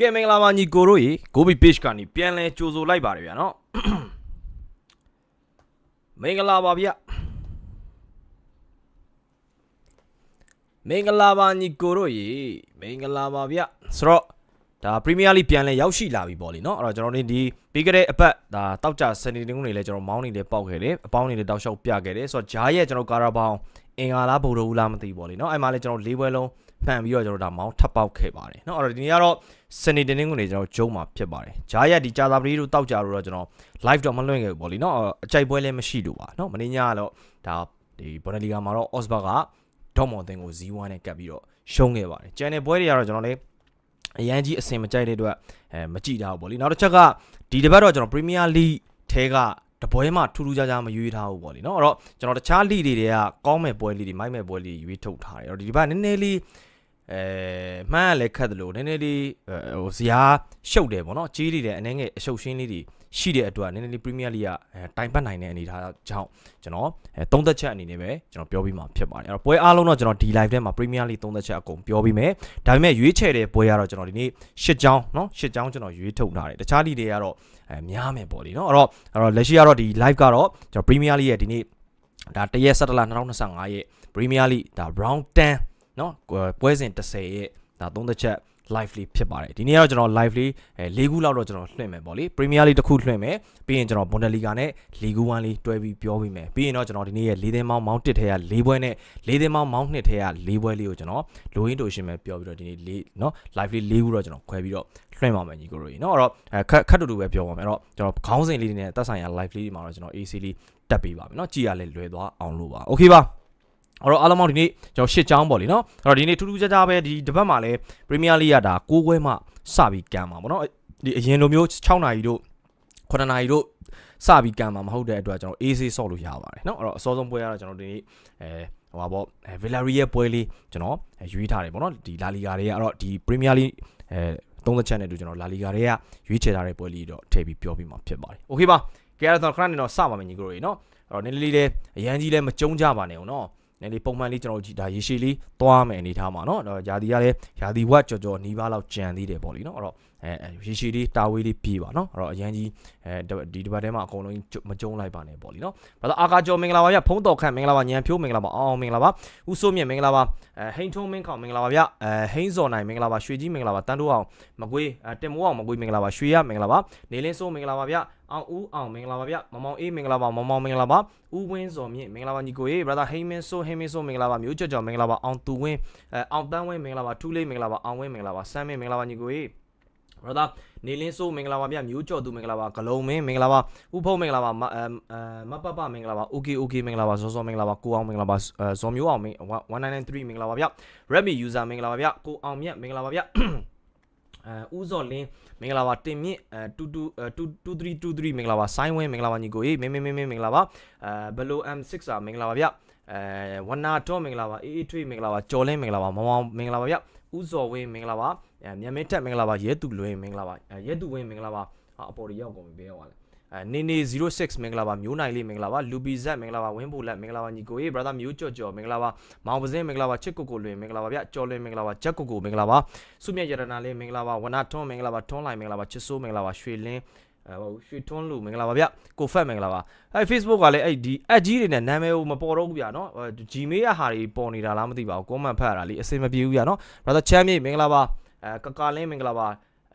ကဲမင်္ဂလာပါညီကိုတို့ရေ Gobi Page ကနေပြန်လဲကြိုဆိုလိုက်ပါတယ်ဗျာနော်မင်္ဂလာပါဗျမင်္ဂလာပါညီကိုတို့ရေမင်္ဂလာပါဗျဆိုတော့ဒါ Premier League ပြန်လဲရောက်ရှိလာပြီပေါ့လေနော်အဲ့တော့ကျွန်တော်တို့ဒီပြီးခဲ့တဲ့အပတ်ဒါတောက်ကြစနေတင်းတွေလည်းကျွန်တော်မောင်းနေတယ်ပေါက်ခဲ့တယ်အပေါင်းနေလည်းတောက်လျှောက်ပြခဲ့တယ်ဆိုတော့ဂျားရဲ့ကျွန်တော်ကာရာဘောင်အင်္ဂါလားဗုဒ္ဓဘူးလားမသိဘူးပေါ့လေနော်အဲ့မှာလည်းကျွန်တော်၄ဘွဲလုံး မှန်ပြီးတော့ကျွန်တော်ဒါမောင်းထပ်ပေါက်ခဲ့ပါတယ်နော်အဲ့တော့ဒီနေ့ကတော့စနေတင်းတွေကျွန်တော်ဂျုံမှာဖြစ်ပါတယ်ဂျားရဲ့ဒီဂျာသာပရီတို့တောက်ကြလို့တော့ကျွန်တော် live တော့မလွှင့်ခဲ့ဘူးပေါ့လေနော်အကြိုက်ပွဲလည်းမရှိလို့ပါနော်မင်းညကတော့ဒါဒီဘော်နယ်လီဂါမှာတော့ Osberg ကဒေါ့မော်တင်ကို0-1နဲ့ကပ်ပြီးတော့ရှုံးခဲ့ပါတယ်ကျန်တဲ့ပွဲတွေကတော့ကျွန်တော်လည်းအရန်ကြီးအဆင်မကြိုက်တဲ့အတွက်အဲမကြည့်တာဘူးပေါ့လေနောက်တစ်ချက်ကဒီတစ်ပတ်တော့ကျွန်တော် Premier League ထဲကတပွဲမှထူးထူးခြားခြားမရွေးထားဘူးပေါ့လေနော်အဲ့တော့ကျွန်တော်တခြား league တွေတွေကကောင်းမဲ့ပွဲ league တွေမိုက်မဲ့ပွဲ league တွေရွေးထုတ်ထားတယ်အဲ့တော့ဒီတစ်ပတ်နည်းနည်းလေး အဲမှန်းရလဲခက်တယ်လို့နည်းနည်းလေးဟိုဇရာရှုပ်တယ်ပေါ့နော်ကြီးတွေလည်းအနေငယ်အရှုပ်ရှင်းလေးတွေရှိတဲ့အတွက်နည်းနည်းလေး Premier League ကအဲတိုင်ပတ်နိုင်တဲ့အနေအထားကြောင့်ကျွန်တော်အဲသုံးသက်ချက်အနေနဲ့ပဲကျွန်တော်ပြောပြီးမှဖြစ်ပါတယ်အဲ့တော့ပွဲအားလုံးတော့ကျွန်တော်ဒီ live ထဲမှာ Premier League သုံးသက်ချက်အကုန်ပြောပြီးမယ်ဒါပေမဲ့ရွေးချယ်တဲ့ပွဲကတော့ကျွန်တော်ဒီနေ့ရှစ်ချောင်းเนาะရှစ်ချောင်းကျွန်တော်ရွေးထုတ်ထားတယ်တခြား league တွေကတော့အဲများမယ်ပေါ့လေเนาะအဲ့တော့အဲ့တော့လက်ရှိကတော့ဒီ live ကတော့ကျွန်တော် Premier League ရဲ့ဒီနေ့ဒါတရက်17လ2025ရဲ့ Premier League ဒါ round 10 เนาะပွဲစဉ်10ရဲ့ဒါသုံးသက်ချက် live လေးဖြစ်ပါတယ်ဒီနေ့ကတော့ကျွန်တော် live လေးအဲ၄ခုလောက်တော့ကျွန်တော်လွှင့်မယ်ပေါ့လေ Premier League တစ်ခုလွှင့်မယ်ပြီးရင်ကျွန်တော် Bundesliga နဲ့ Ligue 1လေးတွဲပြီးပြောပြီးမယ်ပြီးရင်တော့ကျွန်တော်ဒီနေ့ရဲ့၄သင်းမောင်းမောင်းတစ်ထဲက၄ပွဲနဲ့၄သင်းမောင်းမောင်းနှစ်ထဲက၄ပွဲလေးကိုကျွန်တော်လိုရင်းတိုရှင်ပဲပြောပြီးတော့ဒီနေ့၄เนาะ live လေး၄ခုတော့ကျွန်တော်ခွဲပြီးတော့လွှင့်ပါမယ်ညီကိုတို့ကြီးเนาะအဲ့တော့အဲခက်ခက်တူတူပဲပြောပါမယ်အဲ့တော့ကျွန်တော်ခေါင်းစဉ်လေးတွေနဲ့တက်ဆိုင်ရာ live လေးတွေမှာတော့ကျွန်တော် AC လေးတက်ပေးပါမယ်เนาะကြည်ရလဲလွယ်သွားအောင်လို့ပါ okay ပါ အဲ့တော့အားလုံးပေါင်းဒီနေ့ကျွန်တော်ရှစ်ချောင်းပေါ့လीနော်အဲ့တော့ဒီနေ့ထူးထူးခြားခြားပဲဒီတစ်ပတ်မှာလဲပရီးမီးယားလိကဒါ6ခွဲမှစပြီးကန်မှာပေါ့နော်ဒီအရင်လိုမျိုး6နာရီတို့9နာရီတို့စပြီးကန်မှာမဟုတ်တဲ့အတွက်ကျွန်တော် AC ဆော့လို့ရပါတယ်เนาะအဲ့တော့အစောဆုံးပွဲကတော့ကျွန်တော်ဒီနေ့အဲဟိုပါပေါ့ဗီလာရီရဲ့ပွဲလေးကျွန်တော်ရွေးထားတယ်ပေါ့နော်ဒီလာလီဂါတွေကအဲ့တော့ဒီပရီးမီးယားလိအဲ30ချက်နဲ့တူကျွန်တော်လာလီဂါတွေကရွေးချယ်ထားတဲ့ပွဲလေးတော့ထည့်ပြီးပြောပြီးမှဖြစ်ပါတယ်โอเคပါကဲအဲ့တော့ခဏနေတော့စပါမယ်ညီကိုတို့ရေเนาะအဲ့တော့နည်းနည်းလေးလေးအရန်ကြီးလည်းမကြုံကြပါနဲ့ဦးเนาะ နည်းလေးပုံမှန်လေးကျွန်တော်ကြည့်ဒါရေရှည်လေးသွားမယ်အနေထားမှာเนาะတော့ယာဒီကလည်းယာဒီဝက်ကြော်ကြော်နီးပါးလောက်ကြံသေးတယ်ပေါ့လीเนาะအဲ့တော့ အဲရေရှည်လေးတာဝေးလေးပြေးပါနော်အဲ့တော့အရန်ကြီးအဲဒီဒီဘက်ထဲမှာအကုန်လုံးမကြုံလိုက်ပါနဲ့ပေါ့လीနော်ဘာလို့အာကာကျော်မင်္ဂလာပါဗျဖုံးတော်ခန့်မင်္ဂလာပါညံဖြိုးမင်္ဂလာပါအောင်အောင်မင်္ဂလာပါဦးစိုးမြင့်မင်္ဂလာပါအဲဟိန်ထုံးမင်းခေါင်မင်္ဂလာပါဗျအဲဟိန်စော်နိုင်မင်္ဂလာပါရွှေကြီးမင်္ဂလာပါတန်တိုးအောင်မကွေးတင်မိုးအောင်မကွေးမင်္ဂလာပါရွှေရမင်္ဂလာပါနေလင်းစိုးမင်္ဂလာပါဗျအောင်ဦးအောင်မင်္ဂလာပါဗျမမောင်အေးမင်္ဂလာပါမမောင်မင်္ဂလာပါဦးဝင်းစော်မြင့်မင်္ဂလာပါညီကိုရေး brother ဟိမင်းဆိုဟိမင်းဆိုမင်္ဂလာပါမျိုးကြော်ကြော်မင်္ဂလာပါအောင်သူဝင်းအောင်တန်းဝင်းမင်္ဂလာပါထူးလေးမင်္ဂလာပါအောင်ဝင်းမင်္ဂလာပါဆမ်းမင်းမင်္ဂလာပါညီကိုရေး ရာသာနေလင်းဆိုမင်္ဂလာပါဗျမျိုးကြော်သူမင်္ဂလာပါဂလုံးမင်းမင်္ဂလာပါဥဖုံးမင်္ဂလာပါအဲမပပမင်္ဂလာပါ okay okay မင်္ဂလာပါဇောဇောမင်္ဂလာပါကိုအောင်မင်္ဂလာပါဇောမျိုးအောင်မင်1993မင်္ဂလာပါဗျ Redmi user မင်္ဂလာပါဗျကိုအောင်မြတ်မင်္ဂလာပါဗျအဲဦးစော်လင်းမင်္ဂလာပါတင်မြင့်အဲ222323မင်္ဂလာပါဆိုင်းဝင်းမင်္ဂလာပါညီကိုရေးမင်းမင်းမင်းမင်္ဂလာပါအဲဘလို M6 อ่ะမင်္ဂလာပါဗျအဲဝနာတော့မင်္ဂလာပါအေးအေးထွေးမင်္ဂလာပါကျော်လင်းမင်္ဂလာပါမောင်မောင်မင်္ဂလာပါဗျဦးစော်ဝင်းမင်္ဂလာပါ အဲမြန်မင်းထက်မင်္ဂလာပါရဲသူလွင်မင်္ဂလာပါအဲရဲသူဝင်းမင်္ဂလာပါအပေါ်ရောက်ကုန်ပြီဘယ်ရောက်လဲအဲနေနေ06မင်္ဂလာပါမျိုးနိုင်လေးမင်္ဂလာပါလူပီဇက်မင်္ဂလာပါဝင်းပူလက်မင်္ဂလာပါညီကိုရေး brother မျိုးကြော့ကြော့မင်္ဂလာပါမောင်ပစင်းမင်္ဂလာပါချစ်ကိုကိုလွင်မင်္ဂလာပါဗျကျော်လွင်မင်္ဂလာပါဂျက်ကိုကိုမင်္ဂလာပါစုမြတ်ရတနာလေးမင်္ဂလာပါဝနာထွန်းမင်္ဂလာပါထွန်းလိုက်မင်္ဂလာပါချစ်ဆိုးမင်္ဂလာပါရွှေလင်းအဲဟိုရွှေထွန်းလူမင်္ဂလာပါဗျကိုဖက်မင်္ဂလာပါအဲ Facebook ကလည်းအဲ့ဒီ add ကြီးတွေနဲ့နာမည်ကိုမပေါ်တော့ဘူးဗျာနော် Gmail ရဟာတွေပေါ်နေတာလားမသိပါဘူး comment ဖတ်ရတာလေအစင်မပြေဘူးဗျာနော် brother ချမ်းမြေမင်္ဂလာပါ အဲကကာလင်းမင်္ဂလာပါ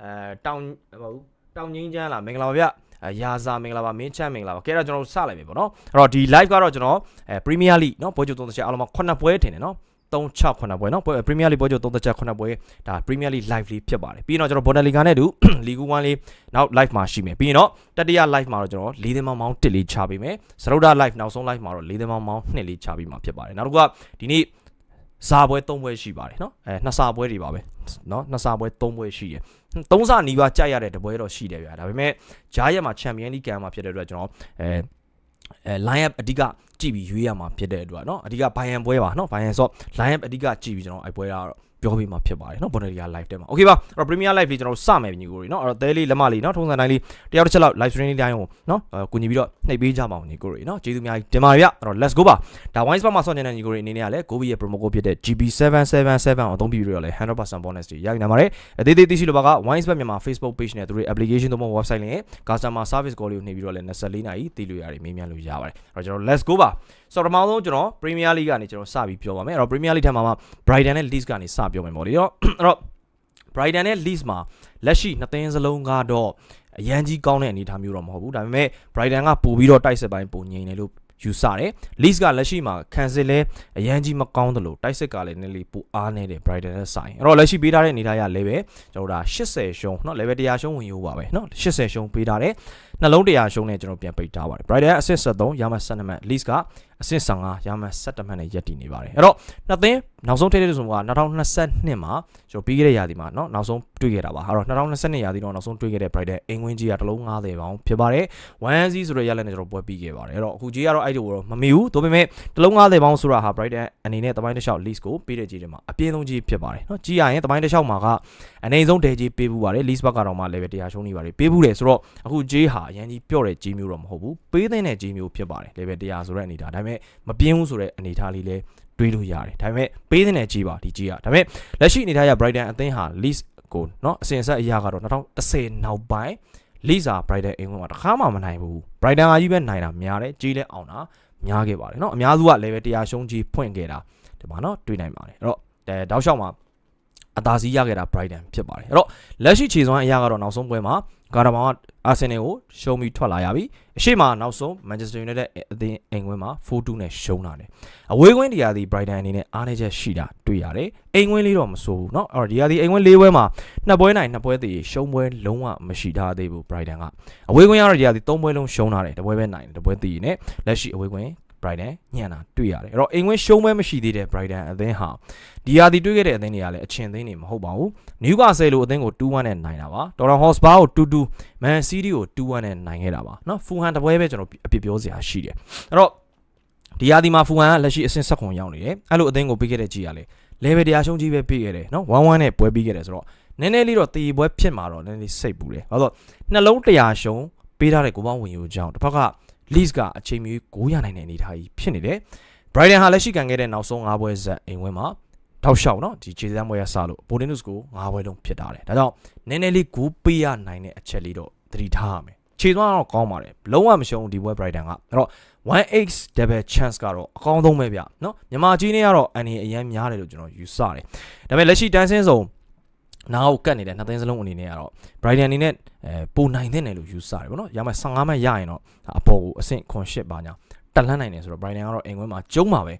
အဲတောင်ဟိုတောင်ငင်းချမ်းလားမင်္ဂလာပါဗျရာဇာမင်္ဂလာပါမင်းချမ်းမင်္ဂလာပါကဲတော့ကျွန်တော်တို့စလိုက်ပြီပေါ့နော်အဲ့တော့ဒီ live ကတော့ကျွန်တော်အဲ Premier League เนาะပွဲချုပ်သုံးချက်အားလုံးမှာ9ပွဲထင်တယ်เนาะ3 6 9ပွဲเนาะ Premier League ပွဲချုပ်3ချက်9ပွဲဒါ Premier League live လေးဖြစ်ပါတယ်ပြီးရင်တော့ကျွန်တော် Bundesliga နဲ့တူ League 1လေးနောက် live မှာရှိမယ်ပြီးရင်တော့တတိယ live မှာတော့ကျွန်တော်၄သင်းမောင်းမောင်း1လေးချပေးမယ်စရုဒ္ဒ live နောက်ဆုံး live မှာတော့၄သင်းမောင်းမောင်း2လေးချပေးမှာဖြစ်ပါတယ်နောက်တစ်ခုကဒီနေ့ စာပွဲ3ပွဲရှိပါတယ်เนาะအဲနှစ်စာပွဲတွေပါပဲเนาะနှစ်စာပွဲ3ပွဲရှိတယ်သုံးစာနီးပါးကြိုက်ရတဲ့တပွဲတော့ရှိတယ်ဗျာဒါပေမဲ့ဂျားရက်မှာချန်ပီယံလိကန်မှာဖြစ်တဲ့အတွက်ကျွန်တော်အဲအဲ line up အဓိကကြည့်ပြီးရွေးရမှာဖြစ်တဲ့အတွက်เนาะအဓိကဘိုင်ယန်ပွဲပါเนาะဘိုင်ယန်ဆို line up အဓိကကြည့်ပြီးကျွန်တော်အဲပွဲကတော့ ပြောပေးမှာဖြစ်ပါတယ်เนาะ Bundesliga live တက်မှာ okay ပါအဲ့တော့ Premier Live လေးကျွန်တော်တို့စမယ်ညီကိုတွေเนาะအဲ့တော့သဲလေးလက်မလေးเนาะထုံးစံတိုင်းလေးတယောက်တစ်ချက်လောက် live stream လေးတိုင်းကိုเนาะအဲကိုညီပြီးတော့နှိပ်ပေးကြပါအောင်ညီကိုတွေเนาะကျေးဇူးအများကြီးတင်ပါတယ်ဗျအဲ့တော့ let's go ပါဒါ wine spot မှာဆော့နေတဲ့ညီကိုတွေအနေနဲ့ကလည်း Gobi ရဲ့ promo code ဖြစ်တဲ့ GB777 ကိုအသုံးပြုပြီးတော့လည်း100% bonus တွေရယူနိုင်ပါတယ်အသေးသေးသိရှိလိုပါက wine spot မြန်မာ Facebook page နဲ့သူတို့ application တို့မှ website လေး customer service call လေးကိုနှိပ်ပြီးတော့လည်း24နာရီတည်လို့ရတယ်မေးမြန်းလို့ရပါတယ်အဲ့တော့ကျွန်တော် let's go ပါဆိုတော့ပထမဆုံးကျွန်တော် Premier League ကနေကျွန်တော်စပြီးပြောပါမယ်အဲ့တော့ Premier League ထက်မှာ Brighton နဲ့ Leeds ကနေစ ပြောမယ်ပေါ့လေအဲ့တော့အဲ့တော့ Brighton နဲ့ Leeds မှာလက်ရှိနှစ်သင်းစလုံးကတော့အရန်ကြီးကောင်းတဲ့အနေအထားမျိုးတော့မဟုတ်ဘူးဒါပေမဲ့ Brighton ကပို့ပြီးတော့တိုက်စစ်ပိုင်းပုံငိမ့်တယ်လို့ယူဆတယ် Leeds ကလက်ရှိမှာခံစစ်လဲအရန်ကြီးမကောင်းတယ်လို့တိုက်စစ်ကလည်းနည်းနည်းပိုအားနေတယ် Brighton နဲ့ဆိုင်အဲ့တော့လက်ရှိပေးထားတဲ့အနေအထားရလဲပဲကျွန်တော်တို့ဒါ80ရှုံးเนาะ level 100ရှုံးဝင်ရိုးပါပဲเนาะ80ရှုံးပေးထားတယ် နှလုံး100ရှုံးနဲ့ကျွန်တော်ပြန်ပိတ်ထားပါတယ် Brighton အဆင့်73ရမှ12မှတ် Leeds ကအဆင့်15ရမှ17မှတ်နဲ့ရပ်တည်နေပါတယ်အဲ့တော့နှစ်သင်းနောက်ဆုံးထိတဲ့ဆိုက2022မှာကျွန်တော်ပြီးခဲ့တဲ့ရာသီမှာเนาะနောက်ဆုံးတွေ့ခဲ့တာပါအဲ့တော့2022ရာသီတော့နောက်ဆုံးတွေ့ခဲ့တဲ့ Brighton အင်ဝင်းကြီးကတလုံး90ပေါင်ဖြစ်ပါတယ်1-0ဆိုတဲ့ရလက်နဲ့ကျွန်တော်ပွဲပြီးခဲ့ပါတယ်အဲ့တော့အခုကြီးကတော့အဲ့ဒီကိုတော့မမီဘူးဒါပေမဲ့တလုံး90ပေါင်ဆိုတာဟာ Brighton အနေနဲ့တပိုင်းတစ်လျှောက် Leeds ကိုပေးတဲ့ကြီးတွေမှာအပြင်းဆုံးကြီးဖြစ်ပါတယ်เนาะကြီးရရင်တပိုင်းတစ်လျှောက်မှာကအနေဆုံးဒေကြီးပေးဘူးပါတယ် Leeds ဘက်ကတော့မှ level 100ရှုံးနေပါတယ်ပေးဘူးတယ်ဆိုတော့အခုကြီးဟာ အရင်ကြီးပြော့တဲ့ကြီးမျိုးတော့မဟုတ်ဘူးပေးတဲ့နဲ့ကြီးမျိုးဖြစ်ပါတယ် level 100ဆိုတဲ့အနေထားဒါပေမဲ့မပြင်းဘူးဆိုတဲ့အနေထားလေးလဲတွေးလို့ရတယ်ဒါပေမဲ့ပေးတဲ့နဲ့ကြီးပါဒီကြီးကဒါပေမဲ့လက်ရှိအနေထားရ Brighton အသင်းဟာ Leeds ကိုเนาะအစဉ်အဆက်အရာကတော့2010နောက်ပိုင်း Leeds ဟာ Brighton အင်္ဂမှာတခါမှမနိုင်ဘူး Brighton ကကြီးပဲနိုင်တာများတယ်ကြီးလဲအောင်တာများခဲ့ပါတယ်เนาะအများစုက level 100ရှုံးကြီးဖွင့်ခဲ့တာဒီမှာเนาะတွေးနိုင်ပါတယ်အဲ့တော့အဲတောက်လျှောက်မှာ အသာစီးရခဲ့တာ Brighton ဖြစ်ပါတယ်အဲ့တော့လက်ရှိခြေစွမ်းအရာကတော့နောက်ဆုံးပွဲမှာဂါရဘောင်ကအာဆင်နယ်ကိုရှုံးပြီးထွက်လာရပြီအရှိမနောက်ဆုံး Manchester United အသင်းအိမ်ခွင်းမှာ4-2နဲ့ရှုံးလာတယ်အဝေးကွင်းဒီယာဒီ Brighton အနေနဲ့အားနည်းချက်ရှိတာတွေ့ရတယ်အိမ်ခွင်းလေးတော့မဆိုးဘူးเนาะအဲ့တော့ဒီယာဒီအိမ်ခွင်း၄ပွဲမှာနှစ်ပွဲနိုင်နှစ်ပွဲသေးရှုံးပွဲလုံးဝမရှိထားသေးဘူး Brighton ကအဝေးကွင်းကတော့ဒီယာဒီ၃ပွဲလုံးရှုံးလာတယ်တစ်ပွဲပဲနိုင်တယ်တစ်ပွဲသေးနေလက်ရှိအဝေးကွင်း Brighton ညံ့တာတွေ့ရတယ်အဲ့တော့အိမ်ဝင်ရှုံးမဲမရှိသေးတဲ့ Brighton အသင်းဟာဒီယာဒီတွေ့ခဲ့တဲ့အသင်းတွေကလည်းအချင်းသင်းတွေမဟုတ်ပါဘူး Newcastle လိုအသင်းကို2-1နဲ့နိုင်တာပါ Tottenham Hotspur ကို2-2 Man City ကို2-1နဲ့နိုင်ခဲ့တာပါเนาะ Fulham တပွဲပဲကျွန်တော်အပြစ်ပြောစရာရှိတယ်အဲ့တော့ဒီယာဒီမှာ Fulham ကလက်ရှိအဆင့်ဆက်ခွန်ရောက်နေတယ်အဲ့လိုအသင်းကိုပြီးခဲ့တဲ့ကြီးရလေ level တရားရှုံးကြီးပဲပြီးခဲ့တယ်เนาะ1-1နဲ့ပွဲပြီးခဲ့တယ်ဆိုတော့နည်းနည်းလေးတော့တီပွဲဖြစ်မှာတော့နည်းနည်းစိတ်ပူတယ်ဘာလို့နှလုံး100ရှုံးပေးထားတဲ့ကိုပေါင်းဝင်ယူကြောင်းတစ်ဖက်က Leeds ကအချိန်မီ9ရနိုင်တဲ့အနေအထားကြီးဖြစ်နေတယ်။ Brighton ဟာလက်ရှိကန်ခဲ့တဲ့နောက်ဆုံး5ပွဲဆက်အိမ်ဝင်းမှာထောက်လျှောက်နော်ဒီခြေစမ်းပွဲရစလို့ Bolinus ကို5ပွဲလုံးဖြစ်တာတယ်။ဒါကြောင့်နည်းနည်းလေးဂူးပေးရနိုင်တဲ့အချက်လေးတော့သတိထားရမယ်။ခြေသွားတော့ကောင်းပါတယ်။လုံးဝမရှုံးဒီပွဲ Brighton ကအဲ့တော့ 1x double chance ကတော့အကောင်းဆုံးပဲဗျ။နော်မြန်မာကြီးနေကတော့အန်ဒီအရင်များတယ်လို့ကျွန်တော်ယူဆတယ်။ဒါပေမဲ့လက်ရှိတန်းစင်းစုံ နားကိုကတ်နေတဲ့နှစ်သိန်းစလုံးအနေနဲ့ကတော့ Brighton အနေနဲ့အဲပိုနိုင်တဲ့နယ်လို့ယူဆတယ်ဗောနော်။ရမယ်15မှတ်ရရင်တော့အပေါ်ကိုအဆင့်ခွန်ရှစ်ပါညာ တက်လှမ်းနိုင်တယ်ဆိုတော့ Brighton ကတော့အိမ်ခွင်းမှာကျုံးပါပဲ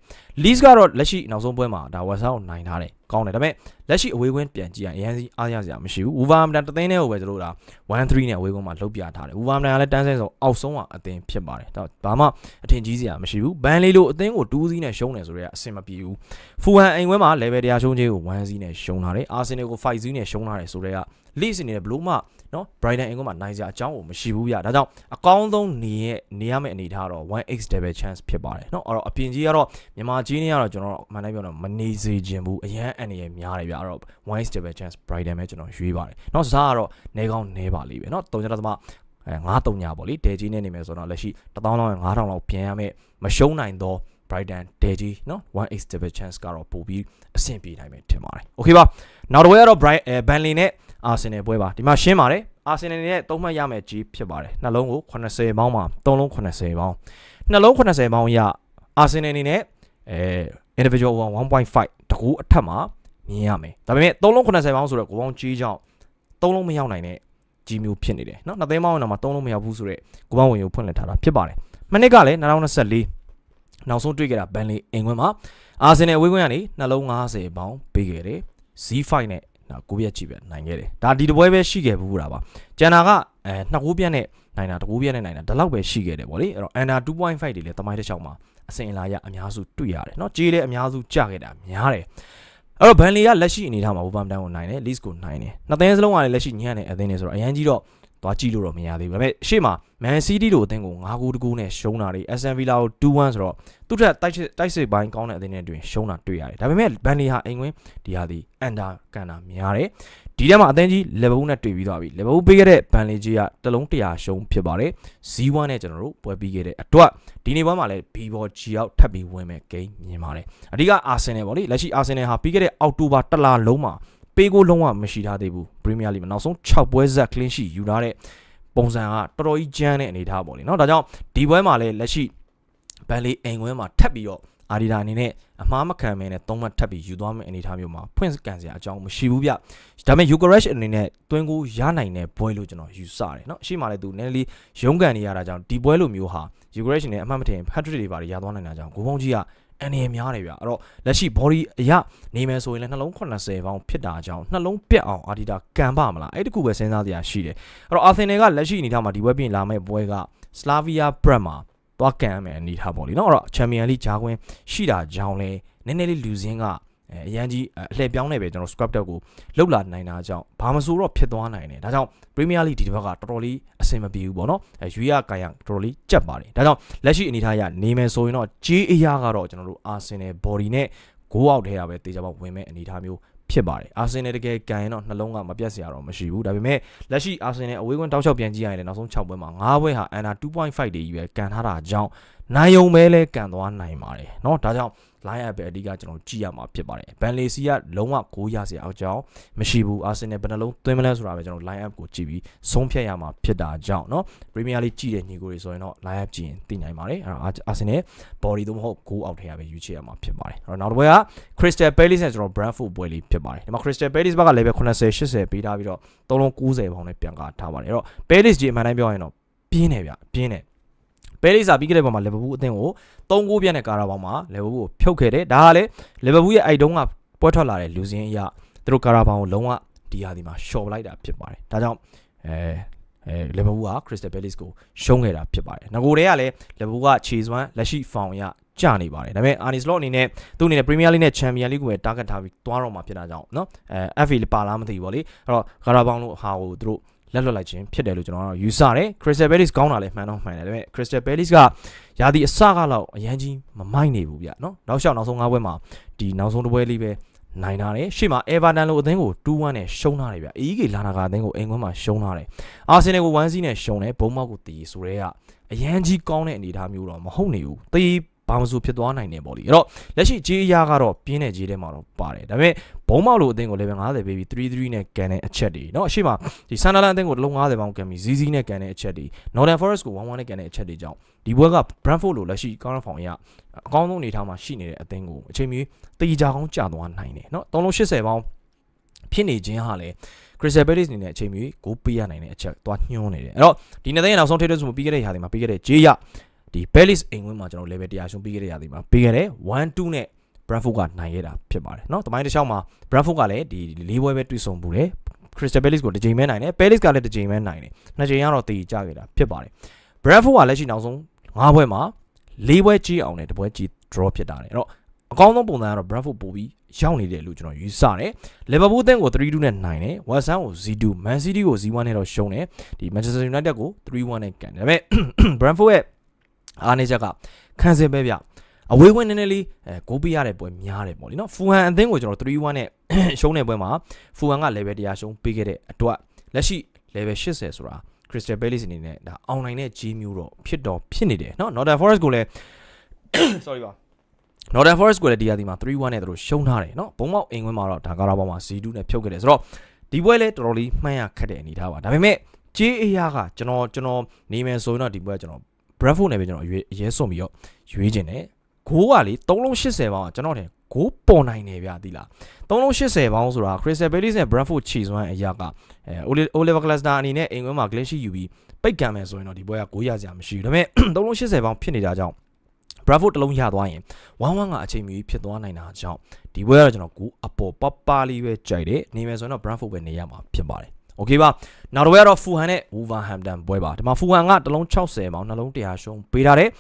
Leeds ကတော့လက်ရှိနောက်ဆုံးပွဲမှာဒါ West Ham ကိုနိုင်ထားတယ်ကောင်းတယ်ဒါပေမဲ့လက်ရှိအဝေးကွင်းပြန်ကြည့်ရင်အရင်စီအားရစရာမရှိဘူး Wolverhampton တသိန်းနဲ့ကိုပဲတို့ဒါ1-3နဲ့အဝေးကွင်းမှာလှုပ်ပြထားတယ် Wolverhampton ကလည်းတန်းဆင်းဆုံးအောက်ဆုံးကအသင်းဖြစ်ပါတယ်ဒါဘာမှအထင်ကြီးစရာမရှိဘူးဘန်လီလိုအသင်းကို2စီးနဲ့ရှုံးတယ်ဆိုတော့အဆင်မပြေဘူး Fulham အိမ်ခွင်းမှာ level 100ရှုံးခြင်းကို1စီးနဲ့ရှုံးထားတယ် Arsenal ကို5စီးနဲ့ရှုံးထားတယ်ဆိုတော့ Leeds အနေနဲ့ဘလို့မှ နော် Brighton Angle မှာနိုင်စရာအကြောင်းကိုမရှိဘူးဗျဒါကြောင့်အကောင်းဆုံးနေရဲ့နေရမယ့်အနေထားတော့ 1x double chance ဖြစ်ပါတယ်နော်အဲ့တော့အပြင်ကြီးကတော့မြန်မာကြီးနေကတော့ကျွန်တော်တို့မှန်တိုင်းပြောတော့မနေစေခြင်းဘူးအရန်အနေရများတယ်ဗျအဲ့တော့ 1x double chance Brighton ပဲကျွန်တော်ရွေးပါတယ်နော်စားကတော့နေကောင်းနေပါလိမ့်မယ်နော်3.5အဲ9-3ညပေါ့လေဒဲကြီးနဲ့နေမယ်ဆိုတော့လက်ရှိ1000လောက်နဲ့9000လောက်ပြန်ရမယ်မရှုံးနိုင်တော့ Brighton ဒဲကြီးနော် 1x double chance ကတော့ပို့ပြီးအဆင်ပြေနိုင်မယ်ထင်ပါတယ်။ Okay ပါနောက်တစ်ဝဲကတော့ Brighton Burnley နဲ့ အာဆင်နယ်ပွဲပါဒီမှာရှင်းပါတယ်အာဆင်နယ်နဲ့သုံးမှတ်ရမယ်ကြီးဖြစ်ပါတယ်နှလုံးကို80ပေါင်းမှာသုံးလုံး80ပေါင်းနှလုံး80ပေါင်းရအာဆင်နယ်အနေနဲ့အဲ individual 1.5တကူအထက်မှာမြင်ရမယ်ဒါပေမဲ့သုံးလုံး80ပေါင်းဆိုတော့ကိုပေါင်းကြီးကြောင်းသုံးလုံးမရောက်နိုင်တဲ့ကြီးမျိုးဖြစ်နေတယ်เนาะနှစ်သိန်းပေါင်းတော့မှသုံးလုံးမရောက်ဘူးဆိုတော့ကိုပေါင်းဝင်ကိုဖွင့်လှစ်ထားတာဖြစ်ပါတယ်မနစ်ကလည်း2024နောက်ဆုံးတွေ့ခဲ့တာဘန်လီအင်ကွင်းမှာအာဆင်နယ်ဝေးကွင်းကနေနှလုံး90ပေါင်းပေးခဲ့တယ် Z5 နဲ့ နော်ကိုပြက်ချီပဲနိုင်ခဲ့တယ်ဒါဒီတပွဲပဲရှိခဲ့ဘူးတာပါကျန်တာကအဲနှစ်ကိုပြက်နဲ့နိုင်တာတကိုပြက်နဲ့နိုင်တာဒီလောက်ပဲရှိခဲ့တယ်ဗောလေအဲ့တော့ under 2.5တွေလည်းတမိုင်းတစ်ချောင်းမှာအစင်အလာရအများစုတွေ့ရတယ်နော်ကြေးလည်းအများစုကျခဲ့တာများတယ်အဲ့တော့ဘန်လီကလက်ရှိအနေထားမှာဘူပမ်တန်ကိုနိုင်တယ်လစ်ကိုနိုင်တယ်နှစ်သင်းစလုံးကလည်းလက်ရှိညံ့နေအသင်းနေဆိုတော့အရန်ကြီးတော့ သွားကြည့်လို့တော့မရသေးဘူးဒါပေမဲ့ရှေ့မှာ Man City တို့အသင်းကို9ဂိုးတကူနဲ့ရှုံးတာတွေ Aston Villa ကို2-1ဆိုတော့သူထက်တိုက်စစ်တိုက်စစ်ပိုင်းကောင်းတဲ့အသင်းတွေတွင်ရှုံးတာတွေ့ရတယ်ဒါပေမဲ့ဘန်နီဟာအိမ်ဝင်ဒီဟာဒီအန်ဒါကန်တာများတယ်ဒီထဲမှာအသင်းကြီးလီဗာပူးနဲ့တွေ့ပြီးသွားပြီလီဗာပူးပေးခဲ့တဲ့ဘန်လီကြီးကတလုံး100ရှုံးဖြစ်ပါတယ် Z1 နဲ့ကျွန်တော်တို့ပွဲပြီးခဲ့တဲ့အတွက်ဒီနေ့ပွဲမှာလည်း B-ball G ရောက်ထပ်ပြီးဝင်မဲ့ဂိမ်းမြင်ပါတယ်အဓိကအာဆင်နယ်ပေါ့လေလက်ရှိအာဆင်နယ်ဟာပြီးခဲ့တဲ့အောက်တိုဘာတစ်လလုံးမှာ ပေးကိုလုံးဝမရှိထားသေးဘူးပရီးမီးယားလိမှာနောက်ဆုံး6ပွဲဆက် clean sheet ယူထားတဲ့ပုံစံကတော်တော်ကြီးကျန်းတဲ့အနေအထားပေါ့လေเนาะဒါကြောင့်ဒီပွဲမှာလည်းလက်ရှိဘန်လီအိမ်ခွင်းမှာထပ်ပြီးတော့အာဒီတာအနေနဲ့အမှားမခံမဲနဲ့သုံးမှတ်ထပ်ပြီးယူသွားမယ့်အနေအထားမျိုးမှာဖွင့်ကန်စရာအကြောင်းမရှိဘူးဗျဒါပေမဲ့ Eucharist အနေနဲ့တွင်းကိုရနိုင်တဲ့ပွဲလို့ကျွန်တော်ယူဆတယ်เนาะအရှိမှလည်းသူနည်းနည်းလေးရုန်းကန်နေရတာကြောင့်ဒီပွဲလိုမျိုးဟာ Eucharist နဲ့အမှတ်မထင် hat-trick တွေပါရသွားနိုင်တာကြောင့်ဂိုးပေါင်းကြီးက အန္တရာယ်များတယ်ဗျအဲ့တော့လက်ရှိ body အရနေမယ်ဆိုရင်လည်းနှလုံး80ပေါင်းဖြစ်တာကြောင့်နှလုံးပြက်အောင်အာဒီတာကံပါမလားအဲ့တခုပဲစဉ်းစားစရာရှိတယ်အဲ့တော့အာဆင်နယ်ကလက်ရှိအနေထားမှာဒီဘက်ပြင်လာမဲ့ပွဲက Slavia Prague မှာသွားကံရမယ်အနေထားပေါ့လေနော်အဲ့တော့ Champions League ဂျာခွင်းရှိတာကြောင့်လည်းနည်းနည်းလေးလူစင်းက အရန်ကြီးအလှည့်ပြောင်းနေပဲကျွန်တော် scrap တက်ကိုလှုပ်လာနိုင်တာကြောင့်ဘာမဆိုတော့ဖြစ်သွားနိုင်တယ်ဒါကြောင့် Premier League ဒီတစ်ဘက်ကတော်တော်လေးအဆင်မပြေဘူးပေါ့နော်အဲရွေးရကန်ရတော်တော်လေးကြက်ပါတယ်ဒါကြောင့်လက်ရှိအနေထားရနေမယ်ဆိုရင်တော့ J အရာကတော့ကျွန်တော်တို့ Arsenal body နဲ့ goal out ထဲရပဲတေချာပေါက်ဝင်မဲ့အနေထားမျိုးဖြစ်ပါတယ်အာဆင်နယ်တကယ်ကန်ရင်တော့နှလုံးကမပြတ်စရာတော့မရှိဘူးဒါပေမဲ့လက်ရှိအာဆင်နယ်အဝေးကွင်းတောက်လျှောက်ပြန်ကြည့်ရရင်လည်းနောက်ဆုံး6ပွဲမှာ9ပွဲဟာအန်နာ2.5တွေကြီးပဲကန်ထားတာကြောင့် နိုင်ုံပဲလဲကန်သွားနိုင်ပါတယ်เนาะဒါကြောင့် line up ပဲအဓိကကျွန်တော်ကြည့်ရမှာဖြစ်ပါတယ်ဘန်လီစီကလုံးဝဂိုးရစရာအကြောင်းမရှိဘူးအာဆင်နယ်ဘယ်နှလုံးသွင်းမလဲဆိုတာပဲကျွန်တော် line up ကိုကြည့်ပြီးဆုံးဖြတ်ရမှာဖြစ်တာကြောင့်เนาะ Premier League ကြည့်တဲ့ညီကိုတွေဆိုရင်တော့ line up ကြည့်ရင်သိနိုင်ပါတယ်အဲ့တော့အာဆင်နယ် body သို့မဟုတ် goal out ထဲရပဲယူချရမှာဖြစ်ပါတယ်အဲ့တော့နောက်တစ်ပွဲက Crystal Palace နဲ့ကျွန်တော် Brentford ပွဲလေးဖြစ်ပါတယ်ဒီမှာ Crystal Palace ဘက်က level 80 80ပေးထားပြီးတော့3လုံး90ပေါင်းနဲ့ပြန်ကားထားပါတယ်အဲ့တော့ Palace ကြီးအမှန်တိုင်းပြောရင်တော့ပြင်းတယ်ဗျပြင်းတယ် ပဲလိစာပြီးခဲ့တဲ့ပုံမှာလီဗာပူးအသင်းကို3ဂိုးပြတ်တဲ့ကာရာဘောင်မှာလီဗာပူးကိုဖြုတ်ခဲ့တယ်ဒါကလည်းလီဗာပူးရဲ့အိုက်တုံးကပွဲထွက်လာတဲ့လူစင်းအရသူတို့ကာရာဘောင်ကိုလုံးဝဒီဟာဒီမှာရှော့လိုက်တာဖြစ်ပါတယ်ဒါကြောင့်အဲအဲလီဗာပူးကခရစ္စတယ်ပဲလိစ်ကိုရှုံးခဲ့တာဖြစ်ပါတယ်ငကိုတည်းကလည်းလီဗာပူးကခြေစွမ်းလက်ရှိဖောင်ရကြနေပါတယ်ဒါပေမဲ့အာနီစလော့အနေနဲ့သူ့အနေနဲ့ပရီးမီးယားလိနဲ့ချန်ပီယံလိကိုပဲ target ထားပြီးသွားတော့မှာဖြစ်တာကြောင့်เนาะအဲ FA ပါလားမသိဘူးဗောလေအဲ့တော့ကာရာဘောင်လို့ဟာကိုသူတို့ လက်လွတ်လိုက်ခြင်းဖြစ်တယ်လို့ကျွန်တော်တို့ယူဆတယ် Crystal Palace ကောင်းတာလည်းမှန်တော့မှန်တယ်ဒါပေမဲ့ Crystal Palace ကရာသီအစကတော့အရင်ကြီးမမိုက်နေဘူးဗျာနော်နောက်လျှောက်နောက်ဆုံး၅ပွဲမှာဒီနောက်ဆုံးတစ်ပွဲလေးပဲနိုင်တာတယ်ရှေ့မှာ Everton လိုအသင်းကို2-1နဲ့ရှုံးထားတယ်ဗျာ EG လာနာကအသင်းကိုအိမ်ခွင်းမှာရှုံးထားတယ် Arsenal ကို1-0နဲ့ရှုံးတယ်ဘုံမောက်ကိုတီးဆိုရဲကအရန်ကြီးကောင်းတဲ့အနေအထားမျိုးတော့မဟုတ်နေဘူးတီး ဘာမဆိုဖြစ်သွားနိုင်တယ်ပေါ့လေအဲ့တော့လက်ရှိဂျေးအရာကတော့ပြင်းတဲ့ဂျေးထဲမှာတော့ပါတယ်ဒါပေမဲ့ဘုံမောက်လိုအသင်းကို level 50ပေးပြီး3-3နဲ့ကန်တဲ့အချက်တွေเนาะအရှိမဒီဆန်ဒါလန်အသင်းကိုလုံး90ပေါင်းကန်ပြီး ZZ နဲ့ကန်တဲ့အချက်တွေ Northern Forest ကို1-1နဲ့ကန်တဲ့အချက်တွေကြောင့်ဒီဘွဲက Brentford လိုလက်ရှိ counter form အရအကောင်းဆုံးအနေထားမှာရှိနေတဲ့အသင်းကိုအချိန်မီတေချာကောင်းကြာသွားနိုင်တယ်เนาะ380ပေါင်းဖြစ်နေခြင်းဟာလည်း Crystal Palace အနေနဲ့အချိန်မီကိုပေးရနိုင်တဲ့အချက်သွားညှိုးနေတယ်အဲ့တော့ဒီနေ့တဲ့နောက်ဆုံးထိတဲ့ဆိုပြီးခဲ့တဲ့ຢာတွေမှာပြီးခဲ့တဲ့ J ရ ဒီ Palace အိမ်ဝင်းမှာကျွန်တော် level 100ရှုံးပြီးခဲ့တဲ့ຢာတွေမှာပြီးခဲ့တဲ့1-2နဲ့ Brentford ကနိုင်ရတာဖြစ်ပါတယ်เนาะတမိုင်းတစ်ချောင်းမှာ Brentford ကလည်းဒီ၄ပွဲပဲတွေ့ဆုံမှုတယ် Crystal Palace ကိုတစ်ချိန်ပဲနိုင်တယ် Palace ကလည်းတစ်ချိန်ပဲနိုင်တယ်နှစ်ချိန်ကတော့တည်ကြခဲ့တာဖြစ်ပါတယ် Brentford ကလက်ရှိနောက်ဆုံး၅ပွဲမှာ၄ပွဲကြီးအောင်နဲ့တစ်ပွဲကြီး draw ဖြစ်တာတယ်အဲ့တော့အကောင်းဆုံးပုံစံကတော့ Brentford ပို့ပြီးရောက်နေတယ်လို့ကျွန်တော်ယူဆတယ်။ Liverpool အသင်းကို3-2နဲ့နိုင်တယ်။ West Ham ကို 0-2 Man City ကို0-1နဲ့တော့ရှုံးတယ်။ဒီ Manchester United ကို3-1နဲ့ကန်တယ်။ဒါပေမဲ့ Brentford ရဲ့ အားနည်းချက်ကခန်းစင်ပဲဗျ။အဝေးဝင်နည်းနည်းလေးအဲဂိုးပေးရတဲ့ပွဲများတယ်ပေါ့လေနော်။ဖူဟန်အသင်းကိုကျွန်တော်3-1နဲ့ရှုံးတဲ့ပွဲမှာဖူဟန်က level 100ရှုံးပေးခဲ့တဲ့အတွက်လက်ရှိ level 80ဆိုတာ Crystal Palace အနေနဲ့ဒါအောင်နိုင်တဲ့ကြီးမျိုးတော့ဖြစ်တော့ဖြစ်နေတယ်နော် Northern Forest ကိုလည်း sorry ပါ Northern Forest ကိုလည်းဒီရာသီမှာ3-1နဲ့သူတို့ရှုံးထားတယ်နော်ဘုံမောက်အိမ်ဝင်းမှာတော့ဒါကာရာဘောင်မှာ0-2နဲ့ဖြုတ်ခဲ့တယ်ဆိုတော့ဒီပွဲလည်းတော်တော်လေးမှန်းရခက်တဲ့အနေထားပါဒါပေမဲ့ JAR ကကျွန်တော်ကျွန်တော်နေမယ်ဆိုရင်တော့ဒီပွဲကကျွန်တော် Bradford နဲ့ပဲကျွန်တော်ရွေးရဲစွန်ပြီးတော့ရွေးခြင်းတယ်ဂိုးကလေ3လုံး80ပေါင်းကျွန်တော်ထင်ဂိုးပေါ်နိုင်တယ်ဗျာဒီလား3လုံး80ပေါင်းဆိုတာ Crystal Palace နဲ့ Bradford ခြေစွမ်းအရာကအဲ Oliver Glasner အနေနဲ့အိမ်ဝင်းမှာ Glenn Sheet ယူပြီးပိတ်ကန်မယ်ဆိုရင်တော့ဒီပွဲကဂိုးရစရာမရှိဘူးဒါပေမဲ့3လုံး80ပေါင်းဖြစ်နေတာကြောင့် Bradford တလုံးရသွားရင်1-1ကအချိန်မီဖြစ်သွားနိုင်တာကြောင့်ဒီပွဲကတော့ကျွန်တော်ကူအပေါ်ပပလေးပဲကြိုက်တယ်နေမယ်ဆိုရင်တော့ Bradford ပဲနေရမှာဖြစ်ပါတယ် โอเคပါနောက်တစ်ပွဲကတော့ Fulham နဲ့ Wolverhampton ပွဲပါဒီမှာ Fulham ကတလုံး60ပေါင်းနှလုံး100ရှုံးပေးထားတယ်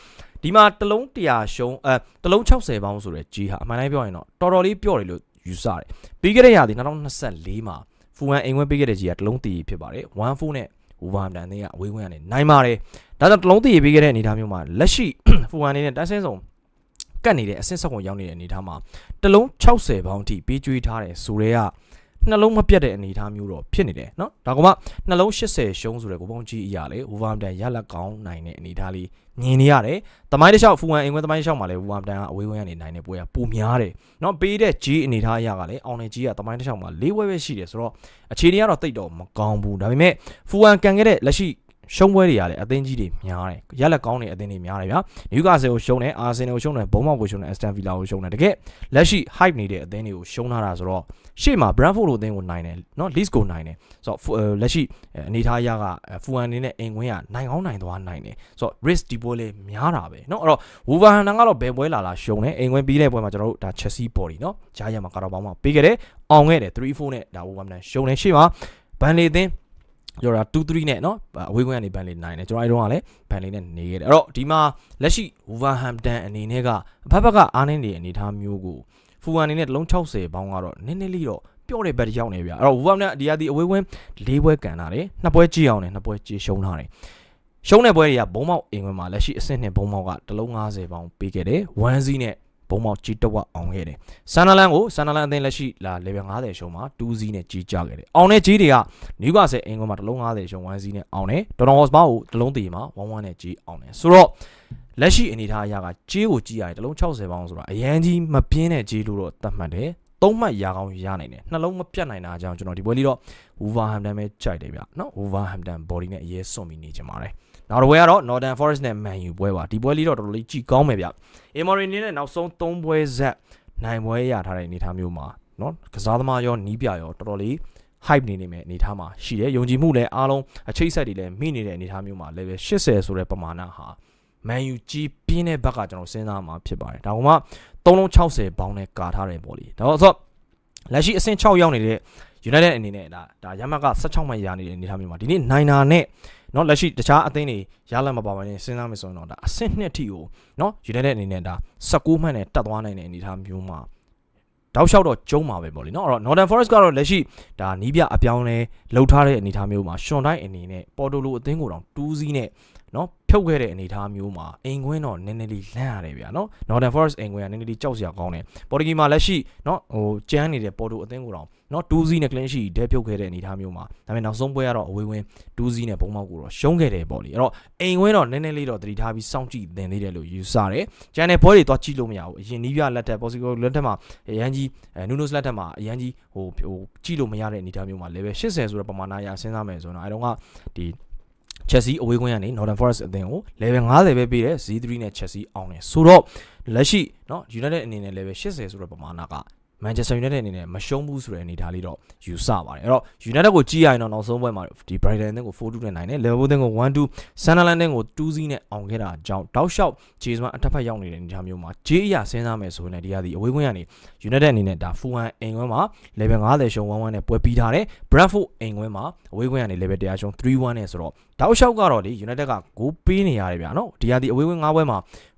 ဒီမှာတလုံး100ရှုံးအဲတလုံး60ပေါင်းဆိုတဲ့ကြီးဟာအမှန်တိုင်းပြောရင်တော့တော်တော်လေးပြော့တယ်လို့ယူဆတယ်ပြီးခဲ့တဲ့ရာသီ2024မှာ Fulham အိမ်ဝင်ပေးခဲ့တဲ့ကြီးကတလုံးတည်ဖြစ်ပါတယ်1-4နဲ့ Wolverhampton အသင်းကအဝေးဝင်ကနေနိုင်ပါတယ်ဒါကြောင့်တလုံးတည်ပေးခဲ့တဲ့အနေအထားမျိုးမှာလက်ရှိ Fulham အနေနဲ့တန်းဆင်းဆောင်ကတ်နေတဲ့အဆင့်ဆက်ကိုရောက်နေတဲ့အနေအထားမှာတလုံး60ပေါင်းအထိပေးကျွေးထားတယ်ဆိုတော့က နှလုံးမပြတ်တဲ့အနေအထားမျိုးတော့ဖြစ်နေတယ်เนาะဒါကမှနှလုံး80ရှုံးဆိုတဲ့ကိုပေါင်းကြီးအရာလေ Wolverhampton ရလက်ကောင်းနိုင်တဲ့အနေအထားလေးမြင်နေရတယ်တမိုင်းတစ်လျှောက်ဖူဝမ်အင်ကွင်းတမိုင်းတစ်လျှောက်မှာလည်း Wolverhampton ကအဝေးဝင်ကနေနိုင်တဲ့ပွဲကပုံများတယ်เนาะပေးတဲ့ G အနေအထားအရာကလည်းအောင်နေ G ကတမိုင်းတစ်လျှောက်မှာ၄ဝဲပဲရှိတယ်ဆိုတော့အခြေအနေကတော့တိတ်တော့မကောင်းဘူးဒါပေမဲ့ဖူဝမ်ကန်ခဲ့တဲ့လက်ရှိ ရှုံးပွဲတွေကလည်းအသင်းကြီးတွေများတယ်ရလက်ကောင်းတဲ့အသင်းတွေများတယ်ဗျာနယူကာဆယ်ကိုရှုံးတယ်အာဆင်နယ်ကိုရှုံးတယ်ဘုံမောက်ကိုရှုံးတယ်အက်စတန်ဗီလာကိုရှုံးတယ်တကယ်လက်ရှိ hype နေတဲ့အသင်းတွေကိုရှုံးထားတာဆိုတော့ရှေ့မှာ Brentford လိုအသင်းကိုနိုင်တယ်နော် Leeds ကိုနိုင်တယ်ဆိုတော့လက်ရှိအနေထားရက Fulham နေနဲ့အိမ်ခွင်းကနိုင်ကောင်းနိုင်သွားနိုင်တယ်ဆိုတော့ risk ဒီပွဲလေးများတာပဲနော်အဲ့တော့ Wolverhampton ကတော့ဘယ်ပွဲလာလာရှုံးတယ်အိမ်ခွင်းပြီးတဲ့ပွဲမှာကျွန်တော်တို့ဒါ Chelsea ပေါ်တယ်နော်ဂျားရံမှာကာတော့ပေါင်းမှာပေးခဲ့တယ်အောင်ခဲ့တယ်3-4နဲ့ဒါ Wolverhampton ရှုံးတယ်ရှေ့မှာဘန်လေအသင်း ပြောတာ2-3နဲ့เนาะအဝေးကွင်းကနေဘန်လီနိုင်တယ်ကျွန်တော်အဲ့တော့ကလည်းဘန်လီနဲ့နေခဲ့တယ်အဲ့တော့ဒီမှာလက်ရှိ Wolverhampton အနေနဲ့ကအဖက်ဖက်ကအားနည်းနေတဲ့အနေအထားမျိုးကိုဖူဝမ်အနေနဲ့တလုံး60ပေါင်းကတော့နည်းနည်းလေးတော့ပြော့တဲ့ဘက်တစ်ယောက်နေဗျအဲ့တော့ Wolverhampton ဒီဟာဒီအဝေးကွင်း၄ပွဲကန်တာတယ်နှစ်ပွဲကြည့်အောင်တယ်နှစ်ပွဲကြည့်ရှုံးထားတယ်ရှုံးတဲ့ပွဲတွေကဘုံမောက်အင်ဝင်မှာလက်ရှိအဆင့်နှစ်ဘုံမောက်ကတလုံး90ပေါင်းပေးခဲ့တယ်1စီးနဲ့ ဘုံမောက်ကြီးတော့အောင်ခဲ့တယ်ဆန်နလန်ကိုဆန်နလန်အသင်းလက်ရှိလာ level 50ရှုံးမှာ2စီးနဲ့ကြီးကြခဲ့တယ်အောင်တဲ့ကြီးတွေကနယူကာဆယ်အင်ကွန်မှာတလုံး90ရှုံး1စီးနဲ့အောင်တယ်ဒေါ်တော်ဟော့စပါကိုတလုံးတည်မှာ1-1နဲ့ကြီးအောင်တယ်ဆိုတော့လက်ရှိအနေထားအရကကြီးကိုကြီးရတယ်တလုံး60ပေါင်းဆိုတာအရန်ကြီးမပြင်းတဲ့ကြီးလို့တော့သတ်မှတ်တယ်သုံးမှတ်ရာကောင်းရနိုင်တယ်နှလုံးမပြတ်နိုင်တာကြောင့်ကျွန်တော်ဒီပွဲလေးတော့ Wolverhampton ပဲကြိုက်တယ်ဗျနော် Wolverhampton body နဲ့အရေးစွန့်ပြီးနေချင်ပါတယ် နောက်တစ်ပွဲကတော့ Northern Forest နဲ့ Man U ပွဲပါဒီပွဲလေးတော့တော်တော်လေးကြည်ကောင်းမယ်ဗျ Emory နေနဲ့နောက်ဆုံး3ပွဲဆက်နိုင်ပွဲရထားတဲ့အနေအထားမျိုးမှာနော်ကစားသမားရောနီးပြရောတော်တော်လေး hype နေနေမယ်အနေအထားမှာရှိတယ်ယုံကြည်မှုလည်းအားလုံးအချိတ်ဆက်တွေလည်းမိနေတဲ့အနေအထားမျိုးမှာ level 80ဆိုတဲ့ပမာဏဟာ Man U ကြီးပြင်းတဲ့ဘက်ကကျွန်တော်စဉ်းစားမှာဖြစ်ပါတယ်ဒါကမှ360ဘောင်းနဲ့ကာထားတယ်ပေါ့လေဒါတော့ဆိုလက်ရှိအဆင့်6ရောက်နေတဲ့ United အနေနဲ့ဒါဒါရမက16မှတ်ရနေတဲ့အနေအထားမျိုးမှာဒီနေ့နိုင်နာနဲ့ เนาะလက်ရှိတခြားအသင်းတွေရလက်မပါပါနဲ့စဉ်းစားမယ်ဆိုရင်တော့ဒါအဆင့်2ထိကိုเนาะ United အနေနဲ့ဒါ19မှတ်နဲ့တက်သွားနိုင်တဲ့အနေအထားမျိုးမှာတောက်လျှောက်တော့ကျုံးမှာပဲပေါ့လေเนาะအဲ့တော့ Northern Forest ကတော့လက်ရှိဒါနီးပြအပြောင်းလဲလှုပ်ထားတဲ့အနေအထားမျိုးမှာ Sean Dyche အနေနဲ့ပေါ်တိုလိုအသင်းကိုတောင်2စီးနဲ့ နော်ဖြုတ်ခဲ့တဲ့အနေအထားမျိုးမှာအိမ်ကွင်းတော့နည်းနည်းလေးလန့်ရတယ်ဗျာနော် Northern Forest အိမ်ကွင်းကနည်းနည်းလေးကြောက်စရာကောင်းတယ်ပေါ်တူဂီမှာလက်ရှိနော်ဟိုကျန်းနေတဲ့ပေါ်တူအသင်းကိုတော့နော်2-0နဲ့ clean sheet ဒဲဖြုတ်ခဲ့တဲ့အနေအထားမျိုးမှာဒါပေမဲ့နောက်ဆုံးပွဲကတော့အဝေးဝင်း2-0နဲ့ပုံမောက်ကိုတော့ရှုံးခဲ့တယ်ပေါ့လေအဲ့တော့အိမ်ကွင်းတော့နည်းနည်းလေးတော့တတိထားပြီးစောင့်ကြည့်သင်သေးတယ်လို့ယူဆတယ်ကျန်းတဲ့ပွဲတွေတော့ကြည့်လို့မရဘူးအရင်နီးပြလက်ထက် possible လက်ထက်မှာအရန်ကြီး Nunos လက်ထက်မှာအရန်ကြီးဟိုဟိုကြည့်လို့မရတဲ့အနေအထားမျိုးမှာ level 80ဆိုတဲ့ပမာဏအရစဉ်းစားမယ်ဆိုတော့အဲတော့ကဒီ Chelsea အဝေးကွင်းကနေ Northern Forest အသင်းကို level 50ပဲပေးတယ် Z3 နဲ့ Chelsea အောင်တယ်ဆိုတော့လက်ရှိเนาะ United အနေနဲ့ level 80ဆိုတဲ့ပမာဏက Manchester United အနေနဲ့မရှုံးဘူးဆိုတဲ့အနေအထားလေးတော့ယူဆပါတယ်အဲ့တော့ United ကိုကြည့်ရရင်တော့နောက်ဆုံးပွဲမှာဒီ Brighton အသင်းကို4-2နဲ့နိုင်တယ် Liverpool အသင်းကို1-2 Sunderland အသင်းကို2-0နဲ့အောင်ခဲ့တာကြောင့်တောက်လျှောက် James အထက်ဖက်ရောက်နေတဲ့အနေအထားမျိုးမှာဂျေးအရာစဉ်းစားမယ်ဆိုရင်လည်းဒီဟာဒီအဝေးကွင်းကနေ United အနေနဲ့ဒါ Fulham အိမ်ကွင်းမှာ level 50ရှုံး1-1နဲ့ပွဲပြီးထားတယ် Brentford အိမ်ကွင်းမှာအဝေးကွင်းကနေ level 100ရှုံး3-1နဲ့ဆိုတော့တောက်လျှောက်ကတော့လေ United ကဂိုးပေးနေရတယ်ဗျာနော်ဒီဟာဒီအဝေးကွင်း5ပွဲမှာ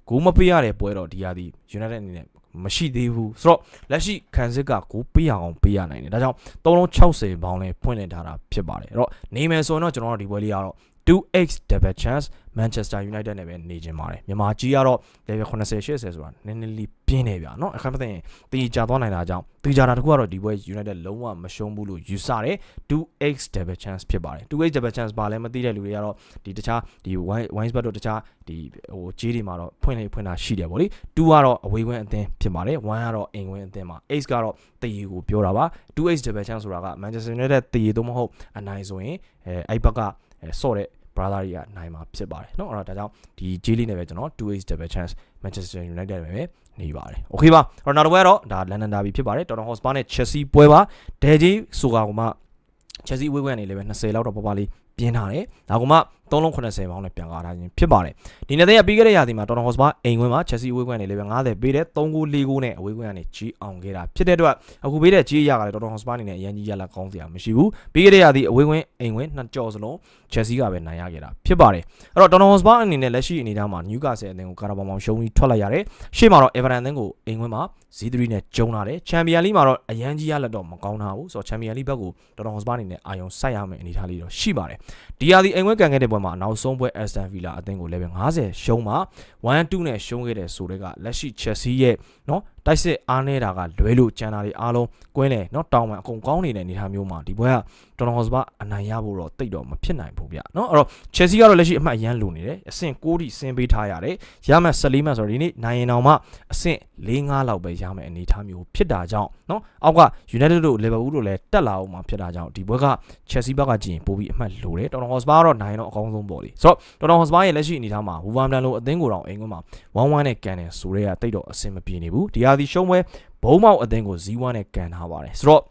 ဂိုးမပေးရတဲ့ပွဲတော့ဒီဟာဒီ United အနေနဲ့ မရှိသေးဘူးဆိုတော့လက်ရှိခံစစ်ကကိုပေးရအောင်ပေးရနိုင်တယ်ဒါကြောင့်360ပေါင်းလဲဖွင့်လည်ထားတာဖြစ်ပါတယ်အဲ့တော့နေမယ်ဆိုရင်တော့ကျွန်တော်တို့ဒီပွဲလေးကတော့ 2x double chance Manchester United နဲ့ပဲနေခြင်းပါတယ်မြန်မာကြီးကတော့ level 80 80ဆိုတာနည်းနည်းလေးပြင်းနေဗျာเนาะအခါမသိရင်တေချာသွားနိုင်တာကြောင့်တေချာတာတခုကတော့ဒီပွဲ United လုံးဝမရှုံးဘူးလို့ယူဆတယ် 2x double chance ဖြစ်ပါတယ် 2x double chance ဘာလဲမသိတဲ့လူတွေကတော့ဒီတခြားဒီ wine spot တို့တခြားဒီဟိုဂျေးတွေမှာတော့ဖွင့်လေဖွင့်တာရှိတယ်ဗောလေ2ကတော့အဝေးဝင်းအသင်းဖြစ်ပါတယ်1ကတော့အိမ်ဝင်းအသင်းမှာ x ကတော့တည်ကိုပြောတာပါ 2x double chance ဆိုတာက Manchester United တည်တော့မဟုတ်အနိုင်ဆိုရင်အဲအဲ့ဘက်ကအဲ ဆော့တဲ့ brother တွေကနိုင်မှာဖြစ်ပါတယ်เนาะအဲ့တော့ဒါကြောင့်ဒီ J လေးနဲ့ပဲကျွန်တော် 2x double chance Manchester United ပဲနေပါတယ်โอเคပါအဲ့တော့နောက်တစ်ပွဲကတော့ဒါ London Derby ဖြစ်ပါတယ် Tottenham Hotspur နဲ့ Chelsea ပွဲပါ Deji ဆိုကကမှ Chelsea ဝေးဝဲနေလည်းပဲ20လောက်တော့ပပလေးပြင်းထားတယ်ဒါကမှ 3လုံး80ပေါင်းနဲ့ပြန်ကားထားခြင်းဖြစ်ပါတယ်ဒီနေ့တည်းကပြီးခဲ့တဲ့ရာသီမှာတော်တော်ဟော့စပါအိမ်ခွင်းမှာ Chelsea အဝေးကွင်းနေလေပဲ90ပေးတဲ့3ဂိုး4ဂိုးနဲ့အဝေးကွင်းကနေကြီးအောင်ခဲ့တာဖြစ်တဲ့အတွက်အခုပေးတဲ့ကြီးရကလည်းတော်တော်ဟော့စပါအနေနဲ့အရင်ကြီးရလာကောင်းစရာမရှိဘူးပြီးခဲ့တဲ့ရာသီအဝေးကွင်းအိမ်ခွင်းနှစ်ကြော်စလုံး Chelsea ကပဲနိုင်ရခဲ့တာဖြစ်ပါတယ်အဲ့တော့တော်တော်ဟော့စပါအနေနဲ့လက်ရှိအနေအထားမှာ Newcastle အသင်းကိုကာရာဘောင်မောင်ရှုံးပြီးထွက်လိုက်ရတယ်ရှေ့မှာတော့ Everton အသင်းကိုအိမ်ခွင်းမှာ Z3 နဲ့ကျုံလာတယ်ချန်ပီယံလိမှာတော့အရန်ကြီးရလက်တော့မကောင်းတာဘူးဆိုတော့ချန်ပီယံလိဘက်ကိုတော်တော်ဟော့စပါအနေနဲ့အာယုံစိုက်ရမယ်အနေအထားလေးတော့ရှိပါတယ်ဒီရာသီအိမ်ခွင်းကန်ခဲ့တဲ့ပွဲမှာနောက်ဆုံးပွဲ Aston Villa အသင်းကိုလည်းပဲ90ရှုံးမှာ1-2နဲ့ရှုံးခဲ့တဲ့ဆိုတဲ့ကလက်ရှိ Chelsea ရဲ့နော် တိုက်စစ်အားနေတာကလွဲလို့ကျန်တာတွေအားလုံးကွင်းလေနော်တောင်းမှအကုန်ကောင်းနေတဲ့အနေအထားမျိုးမှာဒီပွဲကတော်တော်ဟော့စပါအနိုင်ရဖို့တော့တိတ်တော့မဖြစ်နိုင်ဘူးဗျနော်အဲ့တော့ Chelsea ကတော့လက်ရှိအမှတ်အရန်လိုနေတယ်အဆင့်6ထိဆင်းပေးထားရတယ်ရမှတ်14မှတ်ဆိုတော့ဒီနေ့နိုင်ရင်တော့မှအဆင့်4-5လောက်ပဲရမယ်အနေအထားမျိုးဖြစ်တာကြောင့်နော်အောက်က United တို့ Liverpool တို့လည်းတက်လာအောင်မှာဖြစ်တာကြောင့်ဒီဘက်က Chelsea ဘက်ကကြည့်ရင်ပိုပြီးအမှတ်လိုတယ်တော်တော်ဟော့စပါကတော့နိုင်တော့အကောင်းဆုံးပေါ့လေဆိုတော့တော်တော်ဟော့စပါရဲ့လက်ရှိအနေအထားမှာ Wolverhampton လိုအသင်းကိုတော့အိမ်ကမှာ1-1နဲ့ကန်တယ်ဆိုရဲကတိတ်တော့အဆင်မပြေနေဘူးဒီဟာဒီရှုံးပွဲဘုံမောက်အသင်းကို0-1နဲ့ကန်ထားပါတယ်ဆိုတော့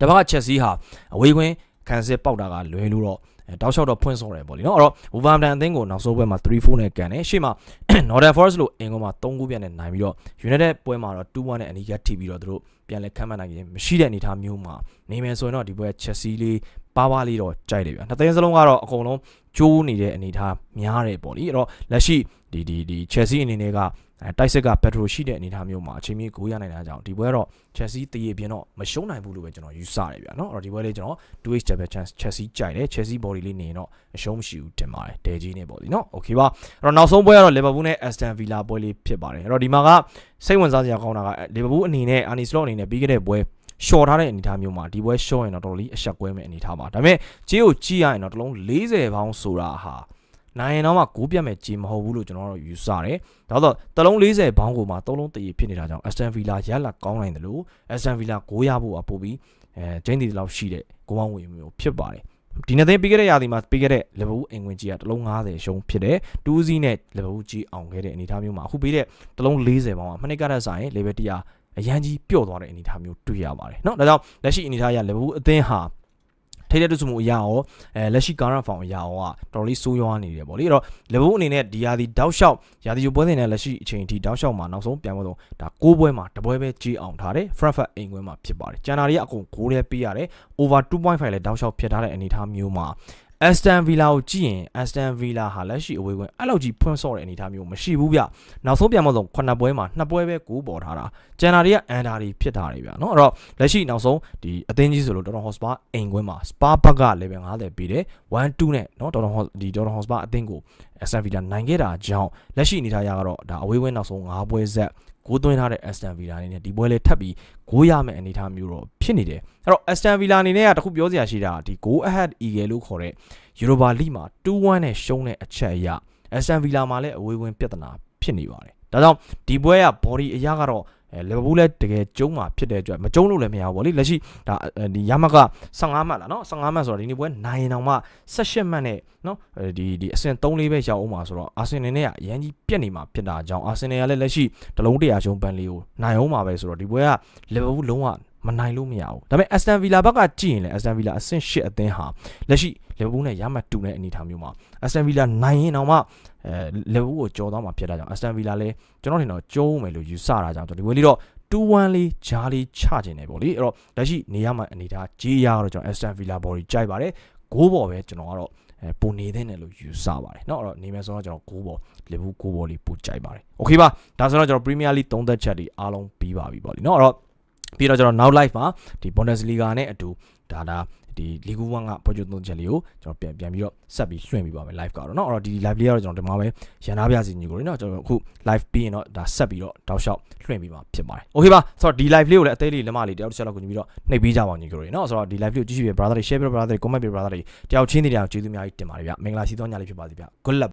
တပတ်က Chelsea ဟာအဝေးကွင်းခံစစ်ပေါက်တာကလွယ်လို့တော့အဲတောက်လျှောက်တော့ဖွင့်ဆော်တယ်ပေါ့လေနော်အဲ့တော့ Wolverhampton အသင်းကိုနောက်ဆုံးပွဲမှာ3-4နဲ့ကန်တယ်ရှေ့မှာ Northern Forest လို့အင်္ဂုံမှာ3-9ပြန်နဲ့နိုင်ပြီးတော့ United ပွဲမှာတော့2-1နဲ့အနီးကပ်ထိပြီးတော့သူတို့ပြန်လဲခမ်းမှတ်နိုင်ရင်မရှိတဲ့အနေအထားမျိုးမှာနေမယ်ဆိုရင်တော့ဒီပွဲ Chelsea လေးပါးပါးလေးတော့ကြိုက်တယ်ဗျာနှစ်သင်းစလုံးကတော့အကုန်လုံးကျိုးနေတဲ့အနေအထားများတယ်ပေါ့လေအဲ့တော့လက်ရှိ ဒီဒီဒီ Chelsea အနေနဲ့ကအဲတိုက်စစ်က Petro ရှိတဲ့အနေအထားမျိုးမှာအချိန်မီဂိုးရနိုင်တာကြောင့်ဒီပွဲတော့ Chelsea တည်ရပြင်တော့မရှုံးနိုင်ဘူးလို့ပဲကျွန်တော်ယူဆတယ်ဗျာနော်အဲ့တော့ဒီပွဲလေးကျွန်တော် 2x double chance Chelsea ကြိုက်တယ် Chelsea body လေးနေရင်တော့အရှုံးမရှိဘူးတင်ပါတယ်ဒဲကြီးနေပေါ့ဒီနော် okay ပါအဲ့တော့နောက်ဆုံးပွဲကတော့ Liverpool နဲ့ Aston Villa ပွဲလေးဖြစ်ပါတယ်အဲ့တော့ဒီမှာကစိတ်ဝင်စားစရာကောင်းတာက Liverpool အနေနဲ့ Arne Slot အနေနဲ့ပြီးခဲ့တဲ့ပွဲရှော့ထားတဲ့အနေအထားမျိုးမှာဒီပွဲရှော့ရင်တော့တော်တော်လေးအဆက်ကွဲမဲ့အနေအထားပါဒါပေမဲ့ကြေးကိုကြည့်ရရင်တော့တလုံး40ပေါင်းဆိုတာဟာ နိုင်ရင်တော့မှဂိုးပြတ်မဲ့ကြေးမဟုတ်ဘူးလို့ကျွန်တော်တို့ယူဆတယ်ဒါတော့တလုံး40ဘောင်းကိုမှသုံးလုံးတည်ဖြစ်နေတာကြောင့် Aston Villa ရလက်ကောင်းနိုင်တယ်လို့ Aston Villa ဂိုးရဖို့အပို့ပြီးအဲဂျင်းဒီလောက်ရှိတဲ့ဂိုးပေါင်းဝင်မျိုးဖြစ်ပါတယ်ဒီနေ့သိပြီးခဲ့တဲ့ရာသီမှာပြီးခဲ့တဲ့ Liverpool အင်ဝင်ကြီးကတလုံး90ရှုံးဖြစ်တယ်တူးစီးနဲ့ Liverpool ကြီးအောင်ခဲ့တဲ့အနေအထားမျိုးမှာအခုပြီးတဲ့တလုံး40ပေါင်းကမနစ်ကတဲ့ဆိုင် level 100အရန်ကြီးပျော့သွားတဲ့အနေအထားမျိုးတွေ့ရပါတယ်เนาะဒါကြောင့်လက်ရှိအနေအထားအရ Liverpool အသင်းဟာ ထိတဲ့တူစုမှုအရာရောအဲလက်ရှိကာရဖောင်အရာရောကတော်တော်လေးဆိုးရွားနေတယ်ပေါ့လေအဲ့တော့ Liverpool အနေနဲ့ဒီယာဒီတောက်လျှောက်ယာဒီယိုပွဲစဉ်နဲ့လက်ရှိအချိန်အထိတောက်လျှောက်မှာနောက်ဆုံးပြန်ပွဲတော့ဒါ6ပွဲမှာတပွဲပဲကြီးအောင်ထားတယ် Frankfurt အိမ်ကွင်းမှာဖြစ်ပါတယ်ကျန်တာတွေကအကုန်6ရဲပေးရတယ် over 2.5လဲတောက်လျှောက်ဖြစ်ထားတဲ့အနေအထားမျိုးမှာ ။ Aston Villa ကိုကြည့်ရင် Aston Villa ဟာလက်ရှိအဝေးဝင်အဲ့လောက်ကြီးဖွင့်ဆော့တဲ့အနေအထားမျိုးမရှိဘူးဗျ။နောက်ဆုံးပြန်မဆုံး9ပွဲမှာ2ပွဲပဲကိုးပေါ်ထားတာ။ကျန်တာတွေကအန်တာတွေဖြစ်တာတွေဗျနော်။အဲ့တော့လက်ရှိနောက်ဆုံးဒီအသင်းကြီးဆိုလို့ Tottenham Hotspur အိမ်ကွင်းမှာ Spa ဘက်က level 50ပေးတယ်။1-2နဲ့နော် Tottenham ဒီ Tottenham Hotspur အသင်းကို Aston Villa နိုင်ခဲ့တာကြောင့်လက်ရှိအနေအထားရကတော့ဒါအဝေးဝင်နောက်ဆုံး9ပွဲဆက် ကိုးသွင်းထားတဲ့ Aston Villa အနေနဲ့ဒီပွဲလေးထပ်ပြီးဂိုးရမယ့်အနေအထားမျိုးတော့ဖြစ်နေတယ်အဲ့တော့ Aston Villa အနေနဲ့ကတခုပြောစရာရှိတာဒီ goal ahead eagle လို့ခေါ်တဲ့ Europa League မှာ2-1နဲ့ရှုံးတဲ့အချက်အရ Aston Villa မှာလည်းအဝေးဝင်ပြဿနာဖြစ်နေပါတယ်ဒါကြောင့်ဒီပွဲက body အရကတော့ အဲလီဗာပူးလည်းတကယ်ကျုံးမှာဖြစ်တဲ့အတွက်မကျုံးလို့လည်းမရဘူးပေါ့လေလက်ရှိဒါဒီရမက15မှတ်လားနော်15မှတ်ဆိုတော့ဒီနေ့ပွဲနိုင်ရင်တောင်မှ18မှတ်နဲ့နော်ဒီဒီအဆင့်3လေးပဲရောက်အောင်ပါဆိုတော့အာဆင်နယ်နဲ့ကအရန်ကြီးပြက်နေမှာဖြစ်တာကြောင့်အာဆင်နယ်ကလည်းလက်ရှိဒလုံးတရာရှုံးပန်လေးကိုနိုင်အောင်ပါပဲဆိုတော့ဒီပွဲကလီဗာပူးလုံးဝမနိုင်လို့မရဘူးဒါပေမဲ့ Aston Villa ဘက်ကကြည့်ရင်လည်း Aston Villa အဆင့်8အသင်းဟာလက်ရှိ လီဗာပူးနဲ့ရမှတ်တူတဲ့အနေအထားမျိုးမှာ Aston Villa နိုင်ရင်တော့မှအဲလီဗာပူးကိုကြော်သွားမှာဖြစ်တာကြောင့် Aston Villa လည်းကျွန်တော်ထင်တော့ကျုံးမယ်လို့ယူဆတာကြောင့်ဒီဝေးလေးတော့2-1လေးဂျားလေးချခြင်းတယ်ပေါ့လေအဲ့တော့လက်ရှိနေရမှာအနေထားကြီးရတော့ကျွန်တော် Aston Villa body ကြိုက်ပါတယ်ဂိုးပေါ်ပဲကျွန်တော်ကတော့အဲပုံနေတဲ့တယ်လို့ယူဆပါတယ်เนาะအဲ့တော့နေမယ်ဆိုတော့ကျွန်တော်ဂိုးပေါ်လီဗာပူးဂိုးပေါ်လေးပိုကြိုက်ပါတယ်โอเคပါဒါဆိုတော့ကျွန်တော် Premier League သုံးသက်ချက်တွေအားလုံးပြီးပါပြီပေါ့လေเนาะအဲ့တော့ပြီးတော့ကျွန်တော် now live မှာဒီ Bundesliga နဲ့အတူဒါဒါ ဒီလီဂူ1ကပေါ်ကျသုံးချက်လေးကိုကျွန်တော်ပြန်ပြန်ပြီးတော့ဆက်ပြီးလွှင့်ပြီးပါမယ် live ကတော့เนาะအဲ့တော့ဒီ live လေးကတော့ကျွန်တော်ဒီမှာပဲရန်နာပြစီညီကိုเนาะကျွန်တော်အခု live ပြီးရင်တော့ဒါဆက်ပြီးတော့တောက်လျှောက်လွှင့်ပြီးပါဖြစ်ပါတယ် okay ပါဆိုတော့ဒီ live လေးကိုလည်းအသေးလေးလက်မလေးတယောက်တစ်ချက်လောက်ကိုညီပြီးတော့နှိပ်ပေးကြပါညီကိုတွေเนาะဆိုတော့ဒီ live လေးကိုကြည့်ရှုရ brother တွေ share ပြီး brother တွေ comment ပြီး brother တွေတယောက်ချင်းတွေတယောက်ကျေးဇူးအများကြီးတင်ပါတယ်ဗျမင်္ဂလာရှိသောညလေးဖြစ်ပါစေဗျ good luck